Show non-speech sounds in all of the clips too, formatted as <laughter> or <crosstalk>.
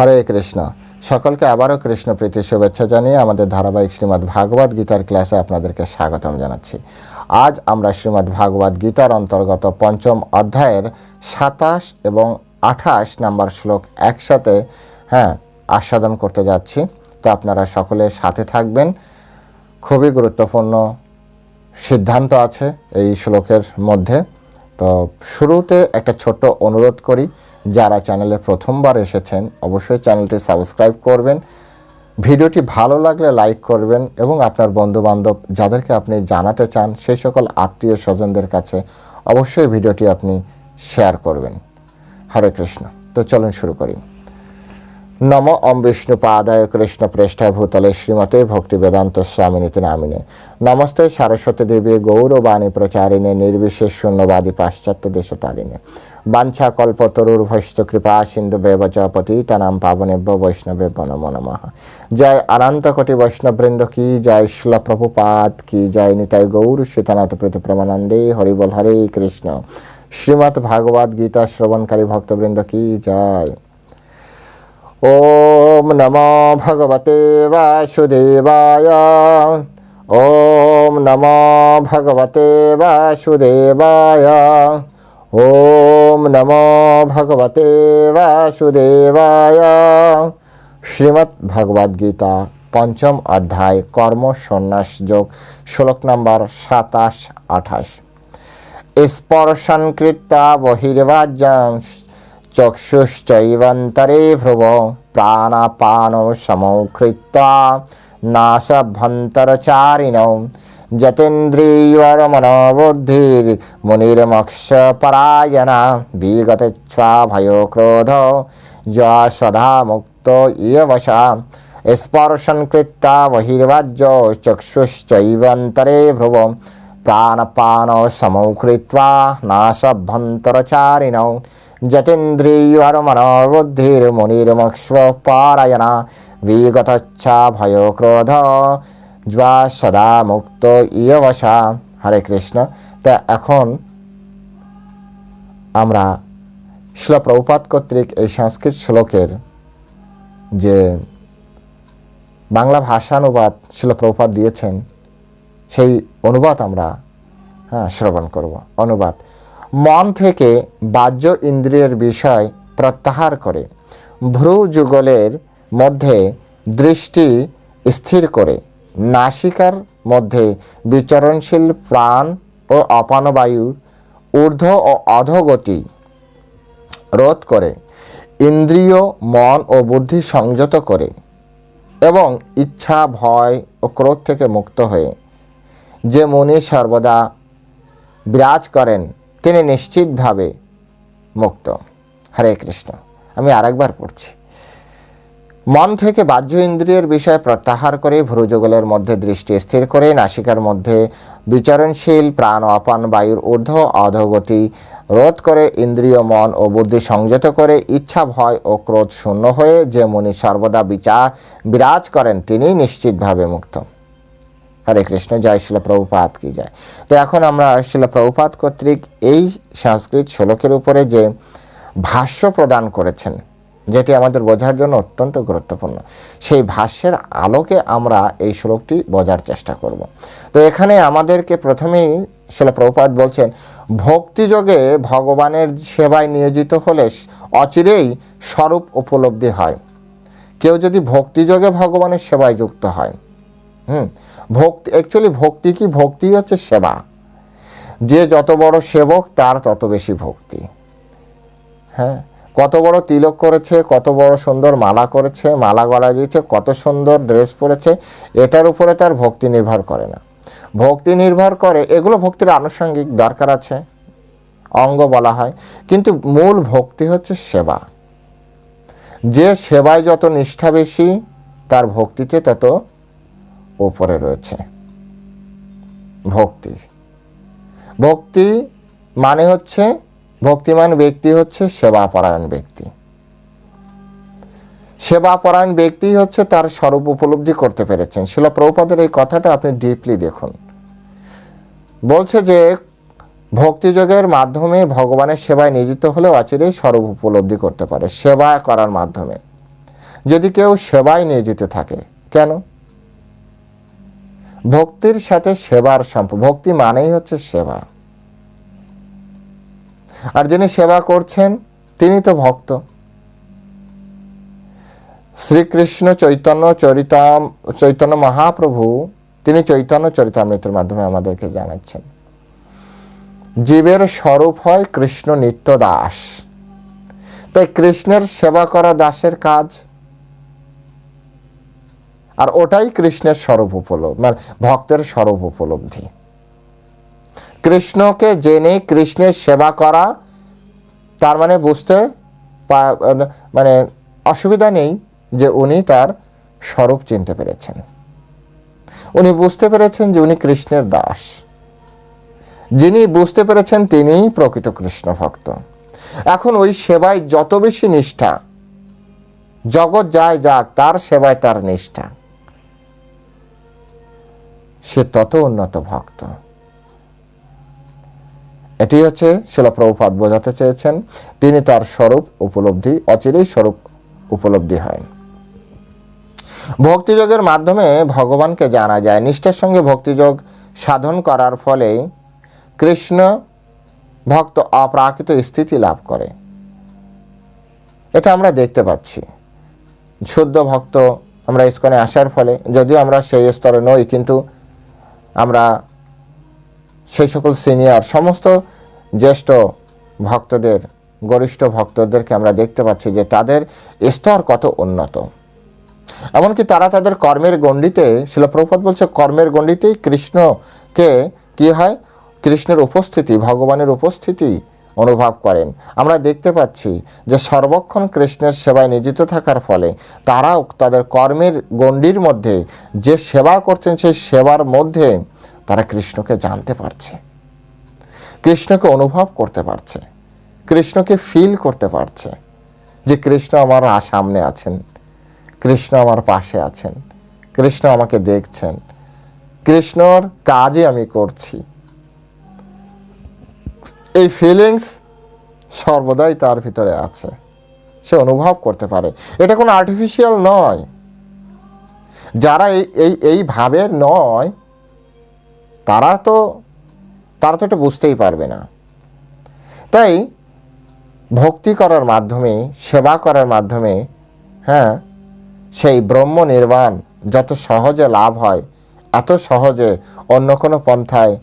হরে কৃষ্ণ। সকলকে আবারও কৃষ্ণ প্রীতি শুভেচ্ছা জানিয়ে আমাদের ধারাবাহিক শ্রীমদ্ ভাগবত গীতার ক্লাসে আপনাদেরকে স্বাগতম জানাচ্ছি। আজ আমরা শ্রীমদ্ ভাগবত গীতার অন্তর্গত পঞ্চম অধ্যায়ের সাতাশ এবং আঠাশ নাম্বার শ্লোক একসাথে হ্যাঁ আস্বাদন করতে যাচ্ছি। তো আপনারা সকলে সাথে থাকবেন। খুবই গুরুত্বপূর্ণ সিদ্ধান্ত আছে এই শ্লোকের মধ্যে। তো শুরুতে একটা ছোট্ট অনুরোধ করি। যারা চ্যানেলে প্রথমবার এসেছেন, অবশ্যই চ্যানেলটি সাবস্ক্রাইব করবেন। ভিডিওটি ভালো লাগলে লাইক করবেন এবং আপনার বন্ধুবান্ধব যাদেরকে আপনি জানাতে চান সেই সকল আত্মীয় স্বজনদের কাছে অবশ্যই ভিডিওটি আপনি শেয়ার করবেন। হরে কৃষ্ণ। তো চলুন শুরু করি। নম ওম বিষ্ণু পাদায় কৃষ্ণ প্রেষ্ঠায় ভূতলে শ্রীমতে ভক্তি বেদান্ত স্বামিনীতি নামিনে। নমস্তে সারস্বতী দেবী গৌরবাণী প্রচারিণে, নির্বিশেষ শূন্যবাদী পাশ্চাত্য দেশতারিণে। বাঞ্ছা কল্পতরুর ভৈষ্ঠ কৃপা সিন্ধু বেবচ পতিতানাম পাবনেভ্য বৈষ্ণবেভ্য নমো নমঃ। জয় অনন্ত কোটি বৈষ্ণববৃন্দ কি জয় শিল প্রভুপাদ, কি জয় নিতাই গৌর সীতানাথ প্রীতি প্রমানন্দে হরিবল হরে কৃষ্ণ। শ্রীমৎ ভাগবত গীতা শ্রবণকারী ভক্তবৃন্দ, কি জয়। ॐ नमो भगवते वासुदेवाय ॐ नमो भगवते वासुदेवाय ॐ नमो भगवते वासुदेवाय শ্রীমৎ ভগবদ গীতা পঞ্চম অধ্যায় কর্ম সন্ন্যাস যোগ শ্লোক নম্বর সাতাশ আঠাশ স্পর্শন কৃত্বা বহির্বাজ্যাং চক্ষুশ্চৈবন্তরে ভ্রুব প্রাণাপান সমৌকৃত্বা নাশভন্তরচারিণ যতেন্দ্রিয়রমনোবুদ্ধির মুনির্মক্ষ পরায়ণা বিগতচ্ছা ভয় ক্রোধ যা সদা মুক্ত ইয়বশা স্পর্শন কৃত্বা বহির্বাজ্য চক্ষুশ্চৈবন্তরে ভ্রুব প্রাণপান সমৌকৃত্বা নাশভন্তরচারিণ যতেন্দ্রিয়রমনোবুদ্ধির মুনির্মক্ষ্ম পারায়ণা বিগতচ্ছা ভয় ক্রোধ যা সদা মুক্ত ইয়বশা হরে কৃষ্ণ তা এখন আমরা শিল প্রভুপাত কর্তৃক এই সংস্কৃত শ্লোকের যে বাংলা ভাষানুবাদ শিল প্রভুপাত দিয়েছেন, সেই অনুবাদ আমরা হ্যাঁ শ্রবণ করব। অনুবাদ। মন থেকে বাহ্য ইন্দ্রিয়ের বিষয় প্রত্যাহার করে ভ্রু যুগলের মধ্যে দৃষ্টি স্থির করে, নাসিকার মধ্যে বিচরণশীল প্রাণ ও অপানবায়ুর ঊর্ধ্ব ও অধগতি রোধ করে, ইন্দ্রিয়, মন ও বুদ্ধি সংযত করে এবং ইচ্ছা, ভয় ও ক্রোধ থেকে মুক্ত হয়ে, যে মুনি সর্বদা বিরাজ করেন তিনি নিশ্চিতভাবে মুক্ত। হরে কৃষ্ণ। আমি আরেকবার পড়ছি। মন থেকে বাহ্য ইন্দ্রিয়ের বিষয় প্রত্যাহার করে ভ্রুযুগলের মধ্যে দৃষ্টি স্থির করে নাসিকার মধ্যে বিচরণশীল প্রাণ, অপান, বায়ুর ঊর্ধ্ব, অধগতি রোধ করে ইন্দ্রিয়, মন ও বুদ্ধি সংযত করে ইচ্ছা, ভয় ও ক্রোধ শূন্য হয়ে যে মুনি সর্বদা বিচার বিরাজ করেন, তিনি নিশ্চিতভাবে মুক্ত। হরে কৃষ্ণ, জয় শিল প্রভুপাত কি যায় তো এখন আমরা শিল প্রভুপাত কর্তৃক এই সংস্কৃত শ্লোকের উপরে যে ভাষ্য প্রদান করেছেন, যেটি আমাদের বোঝার জন্য অত্যন্ত গুরুত্বপূর্ণ, সেই ভাষ্যের আলোকে আমরা এই শ্লোকটি বোঝার চেষ্টা করব। তো এখানে আমাদেরকে প্রথমেই শিল প্রভুপাত বলছেন ভক্তিযোগে ভগবানের সেবায় নিয়োজিত হলে অচিরেই স্বরূপ উপলব্ধি হয়। কেউ যদি ভক্তিযোগে ভগবানের সেবায় যুক্ত হয় হুম, ভক্তি অ্যাকচুয়ালি ভক্তি কি? ভক্তি হচ্ছে সেবা। যে যত বড় সেবক, তার তত বেশি ভক্তি। হ্যাঁ কত বড় তিলক করেছে, কত বড় সুন্দর মালা করেছে, মালা গলা দিয়েছে, কত সুন্দর ড্রেস পরেছে, এটার উপরে তার ভক্তি নির্ভর করে না। ভক্তি নির্ভর করে, এগুলো ভক্তির আনুষঙ্গিক দরকার আছে, অঙ্গ বলা হয়। কিন্তু মূল ভক্তি হচ্ছে সেবা। যে সেবায় যত নিষ্ঠা বেশি, তার ভক্তিতে তত উপরে রয়েছে। ভক্তি। ভক্তি মানে হচ্ছে, ভক্তিমান ব্যক্তি হচ্ছে সেবাপরায়ণ ব্যক্তি। সেবাপরায়ণ ব্যক্তি হচ্ছে তার স্বরূপ উপলব্ধি করতে পেরেছেন। শিল প্রভুপদের এই কথাটা আপনি ডিপলি দেখুন। বলছে যে, ভক্তিযোগের মাধ্যমে ভগবানের সেবায় নিয়োজিত হলেও অচিরেই স্বরূপ উপলব্ধি করতে পারে। সেবা করার মাধ্যমে। যদি কেউ সেবায় নিয়োজিত থাকে, কেন? ভক্তির সাথে সেবার সম্পর্ক ভক্তি মানেই হচ্ছে সেবা। আর যিনি সেবা করছেন, তিনি তো ভক্ত। শ্রীকৃষ্ণ চৈতন্য চরিতাম, চৈতন্য মহাপ্রভু, তিনি চৈতন্য চরিতামৃতের মাধ্যমে আমাদেরকে জানাচ্ছেন। জীবের স্বরূপ হয় কৃষ্ণ নিত্য দাস। তাই কৃষ্ণের সেবা করা দাসের কাজ আর ওটাই কৃষ্ণের স্বরূপ উপলব্ধি মানে ভক্তের স্বরূপ উপলব্ধি। কৃষ্ণকে জেনে কৃষ্ণের সেবা করা, তার মানে বুঝতে মানে অসুবিধা নেই যে উনি তার স্বরূপ চিনতে পেরেছেন। উনি বুঝতে পেরেছেন যে উনি কৃষ্ণের দাস। যিনি বুঝতে পেরেছেন তিনিই প্রকৃত কৃষ্ণ ভক্ত। এখন ওই সেবায় যত বেশি নিষ্ঠা, জগৎ যায় যাক, তার সেবায় তার নিষ্ঠা। সে তত উন্নত ভক্ত। এটি হচ্ছে শিলপ্রভুপাত বোঝাতে চেয়েছেন, তিনি তার স্বরূপ উপলব্ধি, অচিরেই স্বরূপ উপলব্ধি হয়। ভক্তিযোগের মাধ্যমে ভগবানকে জানা যায়, নিষ্ঠার সঙ্গে ভক্তিযোগ সাধন করার ফলে কৃষ্ণ ভক্ত অপ্রাকৃত স্থিতি লাভ করে। এটা আমরা দেখতে পাচ্ছি। শুদ্ধ ভক্ত আমরা ইস্কনে আসার ফলে, যদিও আমরা সেই স্তরে নই, কিন্তু আমরা সেই সকল সিনিয়র, সমস্ত জ্যেষ্ঠ ভক্তদের, গরিষ্ঠ ভক্তদেরকে আমরা দেখতে পাচ্ছি যে তাদের স্তর কত উন্নত। এমনকি তারা তাদের কর্মের গণ্ডিতে শিলপ্রপাত বলছে, কর্মের গণ্ডিতেই কৃষ্ণকে কী হয়? কৃষ্ণের উপস্থিতি, ভগবানের উপস্থিতি অনুভব করেন। আমরা দেখতে পাচ্ছি যে সর্বক্ষণ কৃষ্ণের সেবায় নিয়োজিত থাকার ফলে তারাও তাদের কর্মের গণ্ডির মধ্যে যে সেবা করছেন, সেই সেবার মধ্যে তারা কৃষ্ণকে জানতে পারছে। কৃষ্ণকে অনুভব করতে পারছে। কৃষ্ণকে ফিল করতে পারছে যে কৃষ্ণ আমার সামনে আছেন, কৃষ্ণ আমার পাশে আছেন, কৃষ্ণ আমাকে দেখছেন, কৃষ্ণর কাজে আমি করছি। এই ফিলিংস সর্বদাই তার ভিতরে আছে। সে অনুভব করতে পারে। এটা কোনো আর্টিফিশিয়াল নয়। যারা এই এই এই নয়, তারা তো তারা তো এটা বুঝতেই পারবে না। তাই ভক্তি করার মাধ্যমে, সেবা করার মাধ্যমে হ্যাঁ সেই ব্রহ্ম নির্বাণ যত সহজে লাভ হয়, এত সহজে অন্য কোনো পন্থায়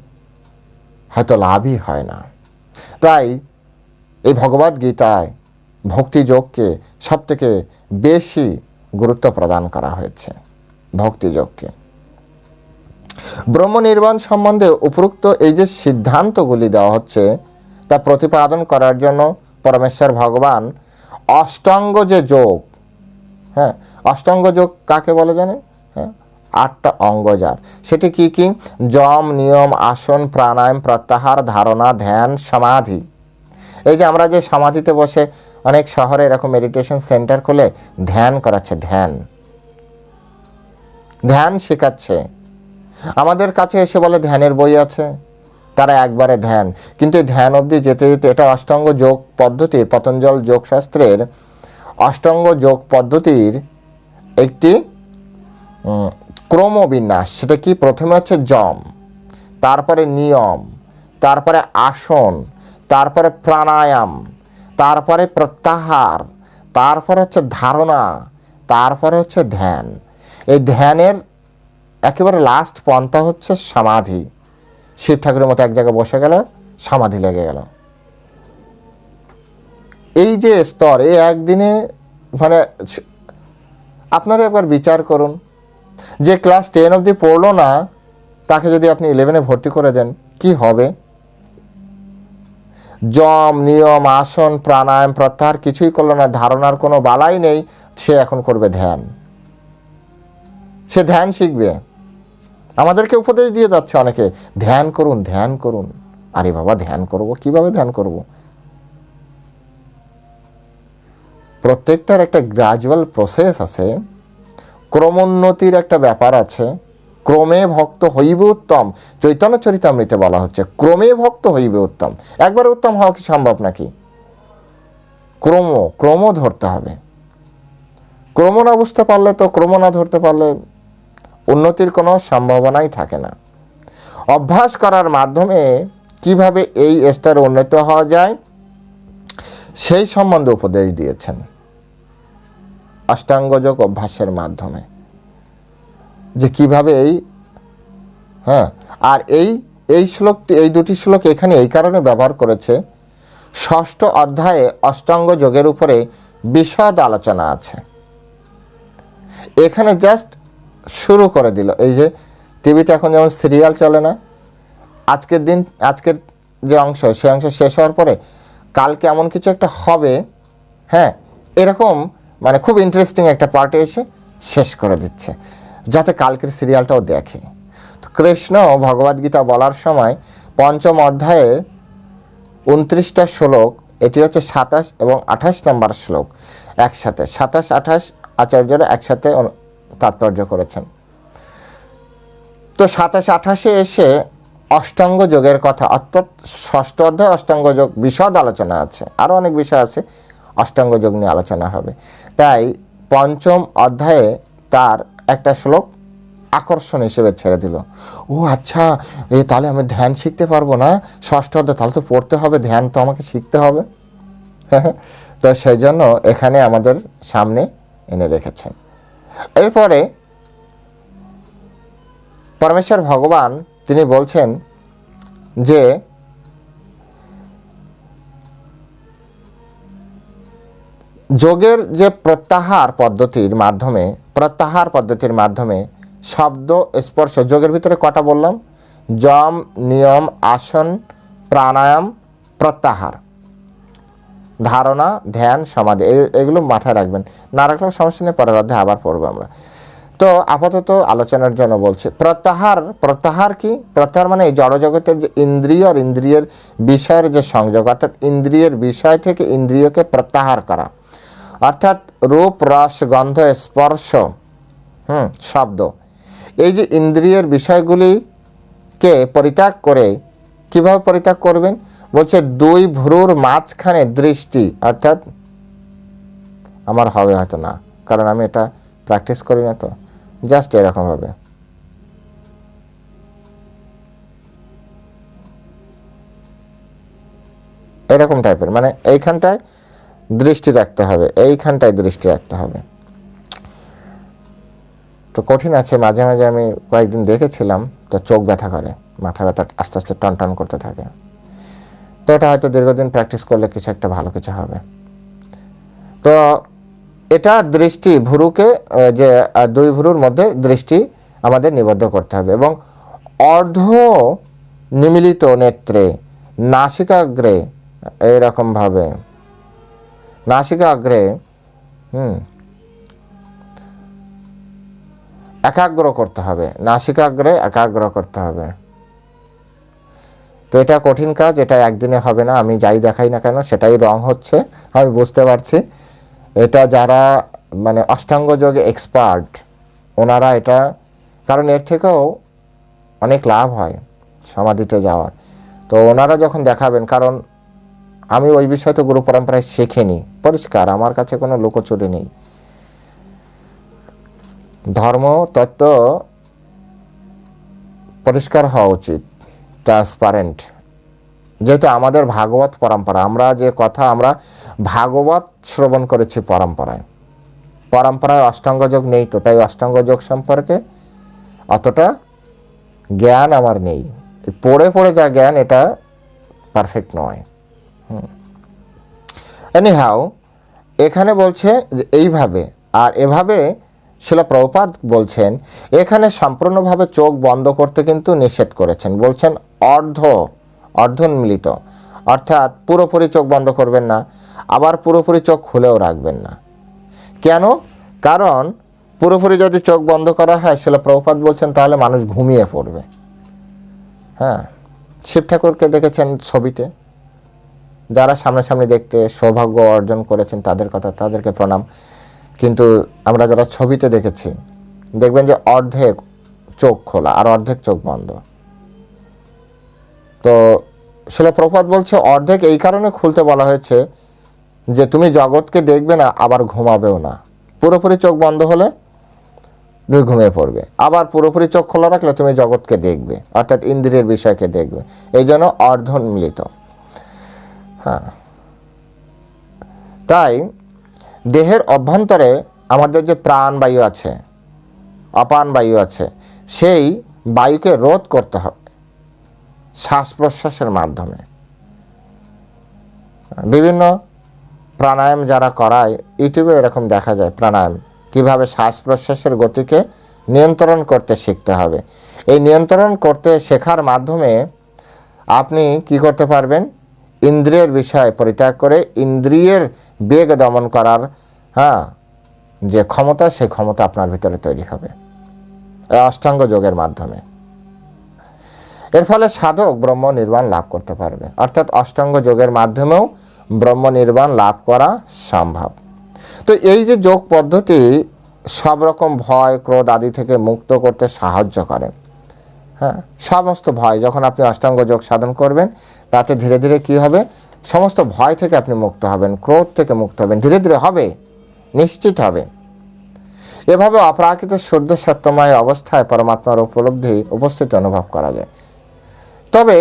হয়তো লাভই হয় না। তাই এই ভগবদ গীতায় ভক্তিযোগকে সবথেকে বেশি গুরুত্ব প্রদান করা হয়েছে ভক্তিযোগকে ব্রহ্ম নির্বাণ সম্বন্ধে উপরোক্ত এই যে সিদ্ধান্তগুলি দেওয়া হচ্ছে, তা প্রতিপাদন করার জন্য পরমেশ্বর ভগবান অষ্টাঙ্গ যে যোগ হ্যাঁ অষ্টাঙ্গ যোগ কাকে বলে জানেন? হ্যাঁ আটটা অঙ্গ যার সেটি কি কি? যম নিয়ম, আসন, প্রাণায়াম, প্রত্যাহার, ধারণা, ধ্যান, সমাধি। এই যে আমরা যে সমাধিতে বসে অনেক শহরে এরকম মেডিটেশন সেন্টার খুলে ধ্যান করাচ্ছে, ধ্যান। ধ্যান শেখাচ্ছে। আমাদের কাছে এসে বলে ধ্যানের বই আছে, তারা একবারে ধ্যান। কিন্তু ধ্যান অবধি যেতে যেতে এটা অষ্টাঙ্গ যোগ পদ্ধতি, পতঞ্জল যোগশাস্ত্রের অষ্টাঙ্গ যোগ পদ্ধতির একটি ক্রমবিন্যাস, সেটা কি? প্রথমে হচ্ছে জম, তারপরে নিয়ম, তারপরে আসন, তারপরে প্রাণায়াম, তারপরে প্রত্যাহার, তারপরে হচ্ছে ধারণা, তারপরে হচ্ছে ধ্যান। এই ধ্যানের একেবারে লাস্ট পন্থা হচ্ছে সমাধি। শিব ঠাকুরের মতো এক জায়গায় বসে গেল, সমাধি লেগে গেল। এই যে স্তর, এই একদিনে মানে আপনারা একবার বিচার করুন। যে ক্লাস টেন অবধি পড়ল না, তাকে যদি আপনি ইলেভেনে ভর্তি করে দেন, কি হবে? জম, নিয়ম, আসন, প্রাণায়াম, প্রত্যাহার কিছুই করল না, ধারণার কোনো বালাই নেই, সে এখন করবে ধ্যান। সে ধ্যান শিখবে। আমাদেরকে উপদেশ দিয়ে যাচ্ছে অনেকে, ধ্যান করুন ধ্যান করুন। আরে বাবা, ধ্যান করব, কীভাবে ধ্যান করব? প্রত্যেকটার একটা গ্রাজুয়াল প্রসেস আছে। ক্রমোন্নতির একটা ব্যাপার আছে। ক্রমে ভক্ত হইবে উত্তম। চৈতন্য চরিতামৃতে বলা হচ্ছে, ক্রমে ভক্ত হইবে উত্তম। একবার উত্তম হওয়া কি সম্ভব নাকি? ক্রম ক্রম ধরতে হবে। ক্রম না বুঝতে পারলে তো ক্রম না ধরতে পারলে উন্নতির কোনো সম্ভাবনাই থাকে না। অভ্যাস করার মাধ্যমে কীভাবে এই স্তরে উন্নত হওয়া যায়, সেই সম্বন্ধে উপদেশ দিয়েছেন। অষ্টাঙ্গযোগ অভ্যাসের মাধ্যমে। যে কীভাবে এই হ্যাঁ আর এই এই শ্লোকটি, এই দুটি শ্লোক এখানে এই কারণে ব্যবহার করেছে। ষষ্ঠ অধ্যায়ে অষ্টাঙ্গ যোগের উপরে বিশদ আলোচনা আছে। এখানে জাস্ট শুরু করে দিল। এই যে টিভিতে এখন যেমন সিরিয়াল চলে না, আজকের দিন, আজকের যে অংশ, সে অংশ শেষ হওয়ার পরে কালকে এমন কিছু একটা হবে হ্যাঁ এরকম মানে খুব ইন্টারেস্টিং একটা পার্টে এসে শেষ করে দিচ্ছে। যাতে কালকের সিরিয়ালটাও দেখে। তো কৃষ্ণ ভগবদ্গীতা বলার সময় পঞ্চম অধ্যায়ে উনত্রিশটা শ্লোক, এটি হচ্ছে সাতাশ এবং আঠাশ নম্বর শ্লোক একসাথে। সাতাশ, আঠাশ আচার্যরা একসাথে তাৎপর্য করেছেন। তো সাতাশ, আঠাশে এসে অষ্টাঙ্গ যোগের কথা, অর্থাৎ ষষ্ঠ অধ্যায় অষ্টাঙ্গ যোগ বিশদ আলোচনা আছে। আরও অনেক বিষয় আছে, অষ্টাঙ্গ যোগ নিয়ে আলোচনা হবে। তাই পঞ্চম অধ্যায়ে তার একটা শ্লোক আকর্ষণ হিসেবে ছেড়ে দিল। ও আচ্ছা এ তাহলে আমি ধ্যান শিখতে পারব না? ষষ্ঠ অধ্যায়, তাহলে তো পড়তে হবে, ধ্যান তো আমাকে শিখতে হবে। <laughs> তো সেই জন্য এখানে আমাদের সামনে এনে রেখেছেন। এরপরে পরমেশ্বর ভগবান তিনি বলছেন যে যোগের যে প্রত্যাহার পদ্ধতির মাধ্যমে, প্রত্যাহার পদ্ধতির মাধ্যমে শব্দ, স্পর্শ, যোগের ভিতরে কটা বললাম? যম, নিয়ম, আসন, প্রাণায়াম, প্রত্যাহার। ধারণা, ধ্যান, সমাধি এগুলো মাথায় রাখবেন। না রাখলে সমস্যা নেই, পরের অধ্যায়ে আবার পড়ব আমরা। তো আপাতত আলোচনার জন্য বলছি, প্রত্যাহার প্রত্যাহার কি? প্রত্যাহার মানে এই জড়জগতের যে ইন্দ্রিয় আর ইন্দ্রিয়ের বিষয়ের যে সংযোগ, অর্থাৎ ইন্দ্রিয়ের বিষয় থেকে ইন্দ্রিয়কে প্রত্যাহার করা। অর্থাৎ রূপ, রস, গন্ধ, স্পর্শ, হুম, শব্দ। এই যে ইন্দ্রিয়ের বিষয়গুলিকে পরিত্যাগ করে কীভাবে পরিত্যাগ করবেন? বলছে, দুই ভ্রুর মাঝখানে দৃষ্টি, অর্থাৎ আমার হবে হয়তো না, কারণ আমি এটা প্র্যাকটিস করি না তো। জাস্ট এরকমভাবে। এরকম টাইপের মানে এইখানটায় দৃষ্টি রাখতে হবে, এইখানটায় দৃষ্টি রাখতে হবে। তো কঠিন আছে, মাঝে মাঝে আমি কয়েকদিন দেখেছিলাম, তো চোখ ব্যথা করে, মাথা ব্যথা আস্তে আস্তে টন টন করতে থাকে। তো এটা হয়তো দীর্ঘদিন প্র্যাকটিস করলে কিছু একটা ভালো কিছু হবে। তো এটা দৃষ্টি ভুরুকে যে দুই ভুরুর মধ্যে দৃষ্টি আমাদের নিবদ্ধ করতে হবে এবং অর্ধ নিমিলিত নেত্রে, নাসিকাগ্রে, এইরকমভাবে নাসিকাগ্রে হুম একাগ্র করতে হবে নাসিকাগ্রে একাগ্র করতে হবে তো এটা কঠিন কাজ এটা একদিনে হবে না আমি যাই দেখাই না কেন সেটাই রং হচ্ছে আমি বুঝতে পারছি এটা যারা মানে অষ্টাঙ্গ যোগে এক্সপার্ট ওনারা এটা কারণ এর থেকেও অনেক লাভ হয় সমাধিতে যাওয়ার। তো ওনারা যখন দেখাবেন, কারণ আমি ওই বিষয় তো গুরু পরম্পরায় শেখেনি। পরিষ্কার, আমার কাছে কোনো লুকোচুরি নেই। ধর্ম, তত্ত্ব পরিষ্কার হওয়া উচিত ট্রান্সপারেন্ট যেহেতু আমাদের ভাগবত পরম্পরা, আমরা যে কথা, আমরা ভাগবত শ্রবণ করেছি পরম্পরায়। পরম্পরায় অষ্টাঙ্গ যোগ নেই তো, তাই অষ্টাঙ্গ যোগ সম্পর্কে অতটা জ্ঞান আমার নেই। পড়ে পড়ে যা জ্ঞান, এটা পারফেক্ট নয়। এনি হাউ এখানে বলছে যে এইভাবে, আর এভাবে শিলা প্রভুপাদ বলছেন, এখানে সম্পূর্ণভাবে চোখ বন্ধ করতে কিন্তু নিষেধ করেছেন। বলছেন অর্ধ, অর্ধন্মিলিত। অর্থাৎ পুরোপুরি চোখ বন্ধ করবেন না, আবার পুরোপুরি চোখ খুলেও রাখবেন না। কেন? কারণ পুরোপুরি যদি চোখ বন্ধ করা হয়, শিলা প্রভুপাদ বলছেন, তাহলে মানুষ ঘুমিয়ে পড়বে। হ্যাঁ শিব ঠাকুরকে দেখেছেন ছবিতে? যারা সামনাসামনি দেখতে সৌভাগ্য অর্জন করেছেন, তাদের কথা, তাদেরকে প্রণাম। কিন্তু আমরা যারা ছবিতে দেখেছি, দেখবেন যে অর্ধেক চোখ খোলা আর অর্ধেক চোখ বন্ধ। তো শিলা প্রপাত বলছে, অর্ধেক এই কারণে খুলতে বলা হয়েছে যে তুমি জগৎকে দেখবে না, আবার ঘুমাবেও না। পুরোপুরি চোখ বন্ধ হলে তুমি ঘুমিয়ে পড়বে। আবার পুরোপুরি চোখ খোলা রাখলে তুমি জগৎকে দেখবে, অর্থাৎ ইন্দ্রিয়ের বিষয়কে দেখবে। এই জন্য অর্ধন্মিলিত হ্যাঁ। তাই দেহের অভ্যন্তরে আমাদের যে প্রাণবায়ু আছে, অপান বায়ু আছে, সেই বায়ুকে রোধ করতে হবে শ্বাস প্রশ্বাসের মাধ্যমে। বিভিন্ন প্রাণায়াম যারা করায়, ইউটিউবে এরকম দেখা যায় প্রাণায়াম, কীভাবে শ্বাস প্রশ্বাসের গতিকে নিয়ন্ত্রণ করতে শিখতে হবে। এই নিয়ন্ত্রণ করতে শেখার মাধ্যমে আপনি কি করতে পারবেন? ইন্দ্রিয়ের বিষয় পরিত্যাগ করে ইন্দ্রিয়ের বেগ দমন করার হ্যাঁ যে ক্ষমতা, সেই ক্ষমতা আপনার ভিতরে তৈরি হবে। অষ্টাঙ্গ যোগের মাধ্যমে। এর ফলে সাধক ব্রহ্ম নির্বাণ লাভ করতে পারবে। অর্থাৎ অষ্টাঙ্গ যোগের মাধ্যমেও ব্রহ্ম নির্বাণ লাভ করা সম্ভব। তো এই যে যোগ পদ্ধতি সব রকম ভয়, ক্রোধ আদি থেকে মুক্ত করতে সাহায্য করে। হ্যাঁ সমস্ত ভয় যখন আপনি অষ্টাঙ্গ যোগ সাধন করবেন, তাতে ধীরে ধীরে কি হবে? সমস্ত ভয় থেকে আপনি মুক্ত হবেন, ক্রোধ থেকে মুক্ত হবেন, ধীরে ধীরে হবে, নিশ্চিত হবে। এভাবে অপ্রাকৃত শুদ্ধ সত্যময় অবস্থায় পরমাত্মার উপলব্ধি উপস্থিত অনুভব করা যায়। তবে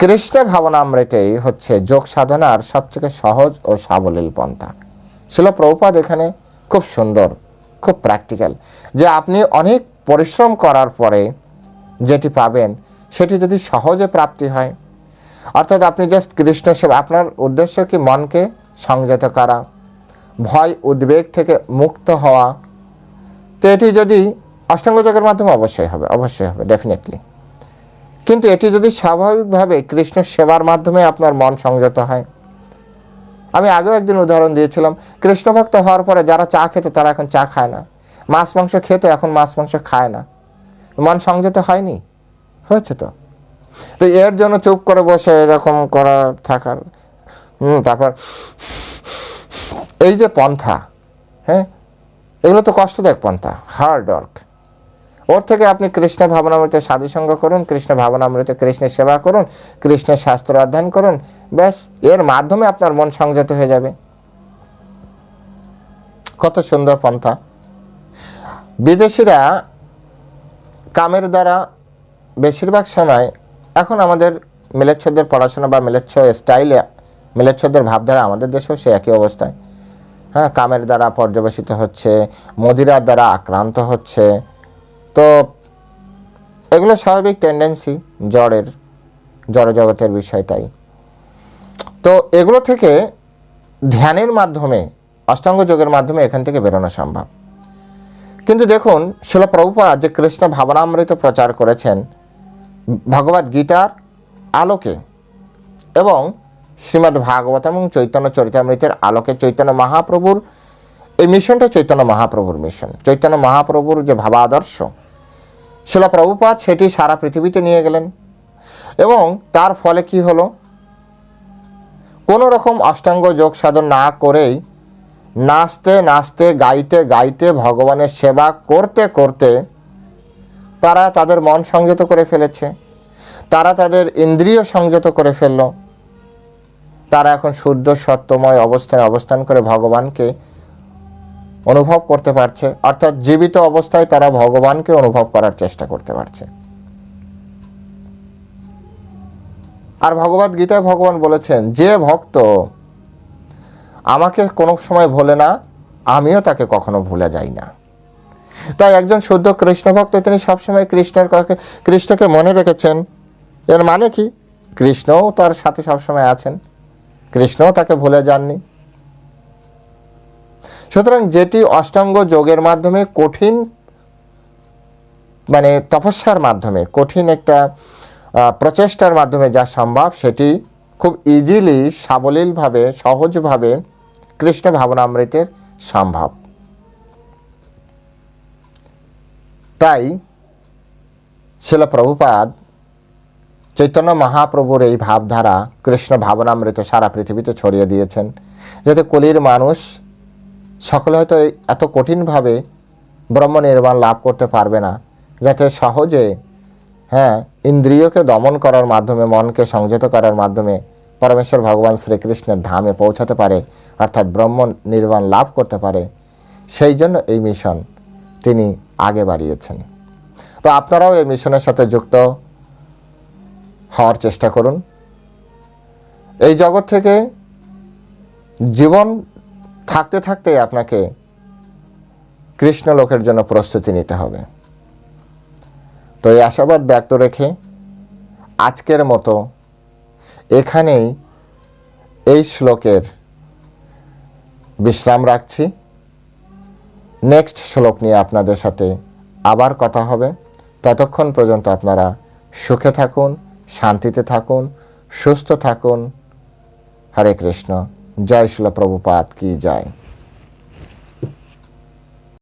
কৃষ্ণ ভাবনামৃতেই হচ্ছে যোগ সাধনার সবথেকে সহজ ও সাবলীল পন্থা। শিল প্রভুপাদ এখানে খুব সুন্দর, খুব প্র্যাকটিক্যাল যে আপনি অনেক পরিশ্রম করার পরে যেটি পাবেন, সেটি যদি সহজে প্রাপ্তি হয়, অর্থাৎ আপনি জাস্ট কৃষ্ণ সেবা, আপনার উদ্দেশ্য কি মনকে সংযত করা, ভয়, উদ্বেগ থেকে মুক্ত হওয়া, তো এটি যদি অষ্টাঙ্গ যোগের মাধ্যমে অবশ্যই হবে অবশ্যই হবে ডেফিনেটলি কিন্তু এটি যদি স্বাভাবিকভাবে কৃষ্ণ সেবার মাধ্যমে আপনার মন সংযত হয়, আমি আগেও একদিন উদাহরণ দিয়েছিলাম, কৃষ্ণভক্ত হওয়ার পরে যারা চা খেত তারা এখন চা খায় না, মাছ মাংস খেত এখন মাছ মাংস খায় না মন সংযত হয়নি। হয়েছে তো। তো এর জন্য চুপ করে বসে এরকম করার থাকার তারপর এই যে পন্থা হ্যাঁ এগুলো তো কষ্টদায়ক পন্থা হার্ড ওয়ার্ক ওর থেকে আপনি কৃষ্ণ ভাবনামৃত সাধুসঙ্গ করুন, কৃষ্ণ ভাবনামৃত কৃষ্ণের সেবা করুন, কৃষ্ণের শাস্ত্র অধ্যয়ন করুন, ব্যাস, এর মাধ্যমে আপনার মন সংযত হয়ে যাবে। কত সুন্দর পন্থা। বিদেশিরা কামের দ্বারা বেশিরভাগ সময় এখন আমাদের মিলেচ্ছদের পড়াশোনা বা মিলেচ্ছ স্টাইলে, মিলেচ্ছদের ভাবধারা আমাদের দেশেও সে একই অবস্থায় হ্যাঁ কামের দ্বারা পর্যবেসিত হচ্ছে, মদিরার দ্বারা আক্রান্ত হচ্ছে। তো এগুলো স্বাভাবিক টেন্ডেন্সি জড়ের জড় জগতের বিষয় তাই। তো এগুলো থেকে ধ্যানের মাধ্যমে, অষ্টাঙ্গ যোগের মাধ্যমে এখান থেকে বেরোনো সম্ভব। কিন্তু দেখুন, শিল প্রভুপাদ যে কৃষ্ণ ভাবনামৃত প্রচার করেছেন ভগবদ গীতার আলোকে এবং শ্রীমদ্ ভাগবত এবং চৈতন্য চরিতামৃতের আলোকে চৈতন্য মহাপ্রভুর, এই মিশনটা চৈতন্য মহাপ্রভুর মিশন। চৈতন্য মহাপ্রভুর যে ভাবাদর্শ, শিলা প্রভুপাত সেটি সারা পৃথিবীতে নিয়ে গেলেন। এবং তার ফলে কি হলো? কোনো রকম অষ্টাঙ্গ যোগ সাধন না করেই নাচতে নাচতে, গাইতে গাইতে, ভগবানের সেবা করতে করতে তারা তাদের মন সংযত করে ফেলেছে। তারা তাদের ইন্দ্রিয় সংযত করে ফেলল। তারা এখন শুদ্ধ, সত্যময় অবস্থানে অবস্থান করে ভগবানকে অনুভব করতে পারছে। অর্থাৎ জীবিত অবস্থায় তারা ভগবানকে অনুভব করার চেষ্টা করতে পারছে। আর ভগবত গীতায় ভগবান বলেছেন, যে ভক্ত আমাকে কোনো সময় ভোলে না, আমিও তাকে কখনো ভুলে যাই না। তাই একজন শুদ্ধ কৃষ্ণ ভক্ত, তিনি সবসময় কৃষ্ণের কাছে, কৃষ্ণকে মনে রেখেছেন। এর মানে কি? কৃষ্ণও তার সাথে সবসময় আছেন। কৃষ্ণও তাকে ভুলে যাননি। সুতরাং যেটি অষ্টাঙ্গ যোগের মাধ্যমে কঠিন মানে তপস্যার মাধ্যমে কঠিন একটা প্রচেষ্টার মাধ্যমে যা সম্ভব, সেটি খুব ইজিলি সাবলীলভাবে, সহজভাবে কৃষ্ণ ভাবনামৃতের সম্ভব। তাই শিল প্রভুপাদ চৈতন্য মহাপ্রভুর এই ভাবধারা কৃষ্ণ ভাবনামৃত সারা পৃথিবীতে ছড়িয়ে দিয়েছেন, যাতে কলির মানুষ সকলে হয়তো এত কঠিনভাবে ব্রহ্ম নির্মাণ লাভ করতে পারবে না, যাতে সহজে হ্যাঁ ইন্দ্রিয়কে দমন করার মাধ্যমে, মনকে সংযত করার মাধ্যমে পরমেশ্বর ভগবান শ্রীকৃষ্ণের ধামে পৌঁছাতে পারে, অর্থাৎ ব্রহ্ম নির্বাণ লাভ করতে পারে, সেই জন্য এই মিশন তিনি আগে বাড়িয়েছেন। তো আপনারাও এই মিশনের সাথে যুক্ত হওয়ার চেষ্টা করুন। এই জগৎ থেকে জীবন থাকতে থাকতে আপনাকে কৃষ্ণ লোকের জন্য প্রস্তুতি নিতে হবে। তো এই আশাবাদ ব্যক্ত রেখে আজকের মতো এখানেই এই শ্লোকের বিশ্রাম রাখছি। নেক্সট শ্লোক নিয়ে আপনাদের সাথে আবার কথা হবে। ততক্ষণ পর্যন্ত আপনারা সুখে থাকুন, শান্তিতে থাকুন, সুস্থ থাকুন। হরে কৃষ্ণ। জয় শিল প্রভুপাত কি জয়।